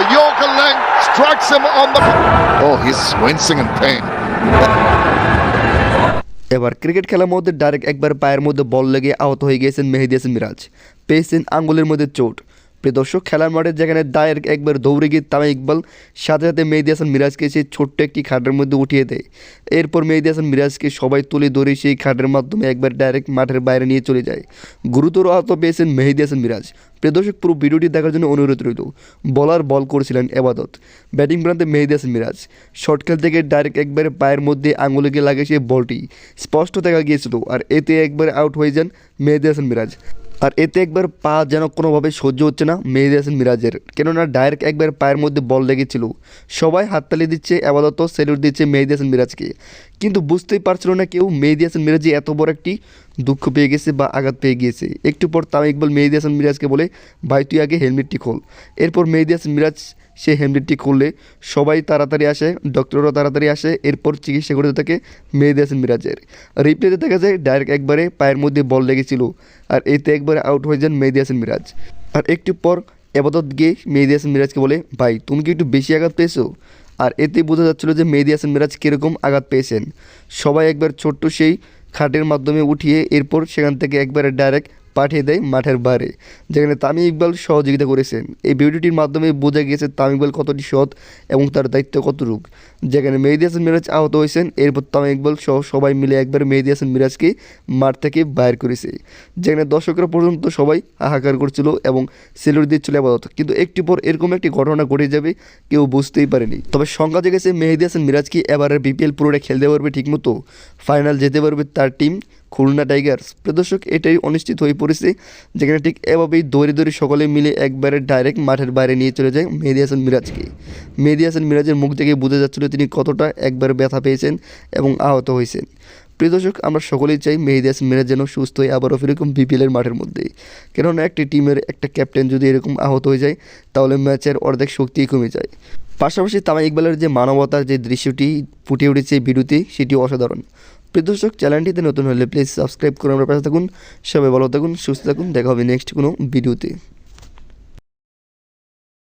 The Yorker length strikes him on the. Oh, he's wincing in pain. এবার cricket খেলার মধ্যে direct একবার পায়ের মধ্যে বল লেগে আহত হয়ে গিয়েছেন মেহেদি হাসান মিরাজ পেয়েছেন আঙ্গুলের মধ্যে চোট প্রিয় দর্শক, খেলার মাঠে যেখানে ডাইরেক্ট একবার দৌড়ে গিয়ে তামা ইকবাল, সাথে সাথে মেহেদি হাসান মিরাজকে সেই ছোট্ট একটি খাটের মধ্যে উঠিয়ে দেয়। এরপর মেহেদি হাসান মিরাজকে সবাই তুলে ধরে সেই খাটের মাধ্যমে একবার ডাইরেক্ট মাঠের বাইরে নিয়ে চলে যায়। গুরুতর আহত পেয়েছেন মেহেদি হাসান মিরাজ। প্রিয় দর্শক, পুরো ভিডিওটি দেখার জন্য অনুরোধ রইল, বলার বল করেছিলেন এবাদত। ব্যাটিং প্রান্তে মেহেদি হাসান মিরাজ। শর্ট খেল থেকে ডাইরেক্ট একবারে পায়ের মধ্যে আঙুলে গিয়ে লাগে সেই বলটি। স্পষ্ট দেখা গিয়েছিল, আর এতে একবারে আউট হয়ে যান মেহেদি হাসান মিরাজ। আর এতে একবার পা যেন কোনোভাবে সহ্য হচ্ছে না, মেহেদি হাসান মিরাজের। কেননা ডাইরেক্ট একবার পায়ের মধ্যে বল লেগেছিল। সবাই হাততালি দিচ্ছে, আপাতত সেলুট দিচ্ছে মেহেদি হাসান মিরাজকে। কিন্তু বুঝতেই পারছিল না কেউ মেহেদি হাসান মিরাজ এত বড় একটি দুঃখ পেয়ে গেছে বা আঘাত পেয়ে গিয়েছে। একটু পর তাও ইকবাল মেহেদি হাসান মিরাজকে বলে, ভাই, তুই আগে হেলমেটটি খোল। এরপর মেহেদি হাসান মিরাজ সে হেলমেটটি খুললে সবাই তাড়াতাড়ি আসে ডক্টরও তাড়াতাড়ি আসে, এরপর চিকিৎসা করতে থাকে মেহেদি হাসান মিরাজের। রিপ্লেতে দেখা যায় ডাইরেক্ট একবারে পায়ের মধ্যে বল লেগেছিল। আর এতে একবারে আউট হয়ে যান মেহেদি হাসান মিরাজ। আর একটু পর এবাদত গিয়ে মেহেদি হাসান মিরাজকে বলে, ভাই, তুমি কি একটু বেশি আঘাত পেয়েছ? আর এতে বোঝা যাচ্ছিল যে মেহেদি হাসান মিরাজ কীরকম আঘাত পেয়েছেন। সবাই একবার ছোট্ট সেই খাটের মাধ্যমে উঠিয়ে এরপর সেখান থেকে একবারে ডাইরেক্ট পাঠিয়ে দেয় মাঠের বাইরে। যেখানে তামিম ইকবাল সহযোগিতা করেছেন। এই ভিডিওটির মাধ্যমে বোঝা গিয়েছে তামিম ইকবাল কতটি সৎ এবং তার দায়িত্ব কতটুক। যেখানে মেহেদি হাসান মিরাজ আহত হয়েছেন, এরপর তামিম ইকবাল সহ সবাই মিলে একবার মেহেদি হাসান মিরাজকে মাঠ থেকে বাইর করেছে। যেখানে দর্শকরা পর্যন্ত সবাই হাহাকার করছিল এবং সেলুট দিচ্ছিল আপাতত। কিন্তু একটি পর এরকম একটি ঘটনা ঘটে যাবে কেউ বুঝতেই পারেনি। তবে সংখ্যা জেগেছে মেহেদি হাসান মিরাজ কি এবারের বিপিএল পুরোটা খেলতে পারবে ঠিকমতো। ফাইনাল যেতে পারবে তার টিম। খুলনা টাইগার্স। প্রদর্শক এটাই অনিশ্চিত হয়ে পড়েছে, যেখানে ঠিক এভাবেই দৌড়ে দৌড়ে সকলে মিলে একবারে ডাইরেক্ট মাঠের বাইরে নিয়ে চলে যায় মেহেদি হাসান মিরাজকে। মেহেদি হাসান মিরাজের মুখ থেকে বোঝা যাচ্ছিল তিনি কতটা একবার ব্যথা পেয়েছেন এবং আহত হয়েছেন। প্রিয় দর্শক আমরা সকলেই চাই মেহেদি হাসান মিরাজ যেন সুস্থ হয়ে আবারও এরকম বিপিএলের মাঠের মধ্যে। কেননা একটি টিমের একটা ক্যাপ্টেন যদি এরকম আহত হয়ে যায়, তাহলে ম্যাচের অর্ধেক শক্তিই কমে যায়। পাশাপাশি তামা ইকবালের যে মানবতার যে দৃশ্যটি ফুটে উঠেছে ভিডিওতে সেটি অসাধারণ। দর্শক চ্যানেলটিতে নতুন হলে প্লিজ সাবস্ক্রাইব করে আমরা পাশে থাকুন। সবাই ভালো থাকুন, সুস্থ থাকুন, দেখা হবে নেক্সট কোনো ভিডিওতে।